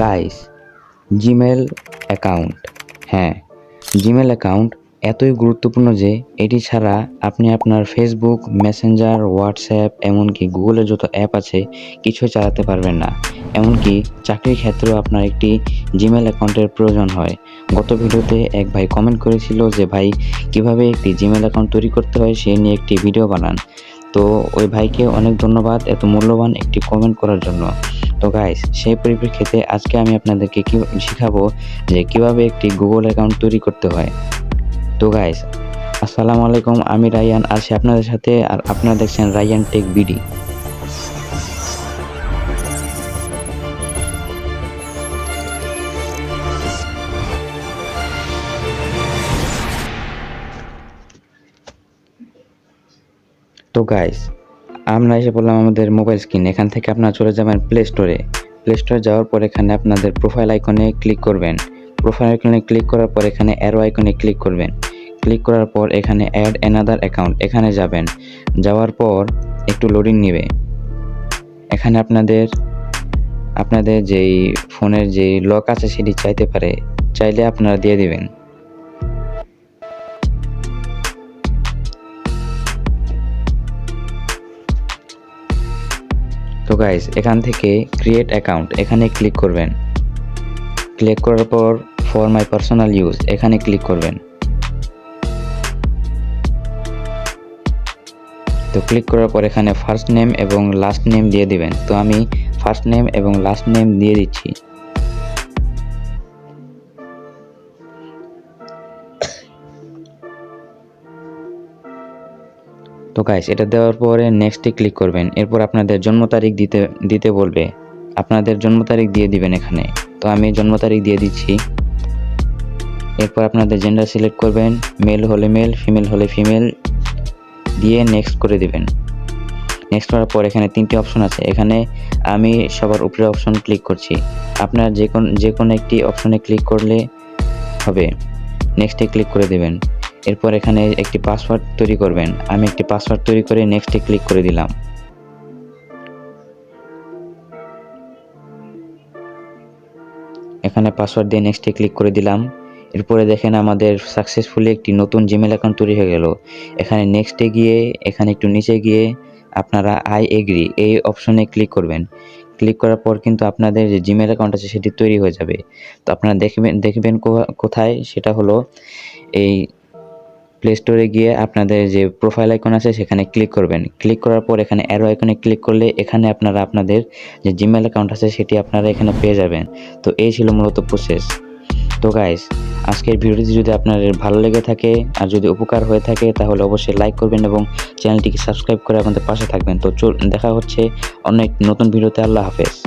Guys Gmail account হ্যাঁ Gmail account এতই গুরুত্বপূর্ণ যে এটি ছাড়া আপনি আপনার ফেসবুক মেসেঞ্জার হোয়াটসঅ্যাপ এমনকি গুগলের যত অ্যাপ আছে, কিছুই চালাতে পারবেন না। এমনকি চাকরির ক্ষেত্রেও আপনার একটি জিমেল অ্যাকাউন্টের প্রয়োজন হয়। গত ভিডিওতে এক ভাই কমেন্ট করেছিল যে, ভাই, কীভাবে একটি জিমেল অ্যাকাউন্ট তৈরি করতে হয় সে নিয়ে একটি ভিডিও বানান। তো ওই ভাইকে অনেক ধন্যবাদ এত মূল্যবান একটি কমেন্ট করার জন্য। তো গাইস সেই পরিপ্রেক্ষিতে আজকে আমি আপনাদেরকে কি শেখাবো যে কীভাবে একটি গুগল অ্যাকাউন্ট তৈরি করতে হয়। তো গাইস আসসালামু আলাইকুম, আমি রায়ান, আছি আপনাদের সাথে, আর আপনারা দেখছেন রায়ান টেক বিডি তো গাইস আমরা এসে বললাম আমাদের মোবাইল স্ক্রিন এখান থেকে আপনারা চলে যাবেন প্লে স্টোরে প্লে স্টোরে যাওয়ার পর এখানে আপনাদের প্রোফাইল আইকনে ক্লিক করবেন। প্রোফাইল আইকনে ক্লিক করার পর এখানে অ্যারো আইকনে ক্লিক করবেন। ক্লিক করার পর এখানে অ্যাড অ্যানাদার অ্যাকাউন্ট এখানে যাবেন। যাওয়ার পর একটু লোডিং নেবে। এখানে আপনাদের আপনাদের যেই ফোনের যেই লক আছে সেটি চাইতে পারে। চাইলে আপনারা দিয়ে দিবেন। তো গাইস এখান থেকে ক্রিয়েট অ্যাকাউন্ট এখানে ক্লিক করবেন। ক্লিক করার পর ফর মাই পার্সোনাল ইউজ এখানে ক্লিক করবেন। তো ক্লিক করার পর এখানে ফার্স্ট নেম এবং লাস্ট নেম দিয়ে দিবেন। তো আমি ফার্স্ট নেম এবং লাস্ট নেম দিয়ে দিচ্ছি। তো গাইস এটা দেওয়ার পরে নেক্সটে ক্লিক করবেন। এরপর আপনাদের জন্ম তারিখ দিতে দিতে বলবে। আপনাদের জন্ম তারিখ দিয়ে দিবেন এখানে। তো আমি জন্ম তারিখ দিয়ে দিচ্ছি। এরপর আপনাদের জেন্ডার সিলেক্ট করবেন। মেল হলে মেল ফিমেল হলে ফিমেল দিয়ে নেক্সট করে দিবেন। নেক্সট করার পর এখানে তিনটি অপশন আছে। এখানে আমি সবার উপরে অপশন ক্লিক করছি। আপনার যে কোন, যে কোনো একটি অপশনে ক্লিক করলে হবে। নেক্সটে ক্লিক করে দেবেন। এরপর এখানে একটি পাসওয়ার্ড তৈরি করবেন। আমি একটি পাসওয়ার্ড তৈরি করে নেক্সটে ক্লিক করে দিলাম। এখানে পাসওয়ার্ড দিয়ে নেক্সটে ক্লিক করে দিলাম। এরপরে দেখেন আমাদের সাকসেসফুলি একটি নতুন জিমেল অ্যাকাউন্ট তৈরি হয়ে গেল। এখানে নেক্সটে গিয়ে, এখানে একটু নিচে গিয়ে আপনারা আই এগ্রি এই অপশনে ক্লিক করবেন। ক্লিক করার পর কিন্তু আপনাদের যে জিমেল অ্যাকাউন্ট আছে সেটি তৈরি হয়ে যাবে। তো আপনারা দেখবেন দেখবেন কোথায়? সেটা হলো এই প্লে স্টোরে গিয়ে আপনাদের যে প্রোফাইল আইকন আছে, সেখানে ক্লিক করবেন। ক্লিক করার পর এখানে অ্যারো আইকনে ক্লিক করলে এখানে আপনারা আপনাদের যে জিমেল অ্যাকাউন্ট আছে, সেটি আপনারা এখানে পেয়ে যাবেন। তো এই ছিল মূলত প্রসেস তো গাইস আজকের ভিডিওটি যদি আপনার ভালো লেগে থাকে আর যদি উপকার হয়ে থাকে, তাহলে অবশ্যই লাইক করবেন এবং চ্যানেলটিকে সাবস্ক্রাইব করে আমাদের পাশে থাকবেন। তো দেখা হচ্ছে অনেক নতুন ভিডিওতে। আল্লাহ হাফেজ।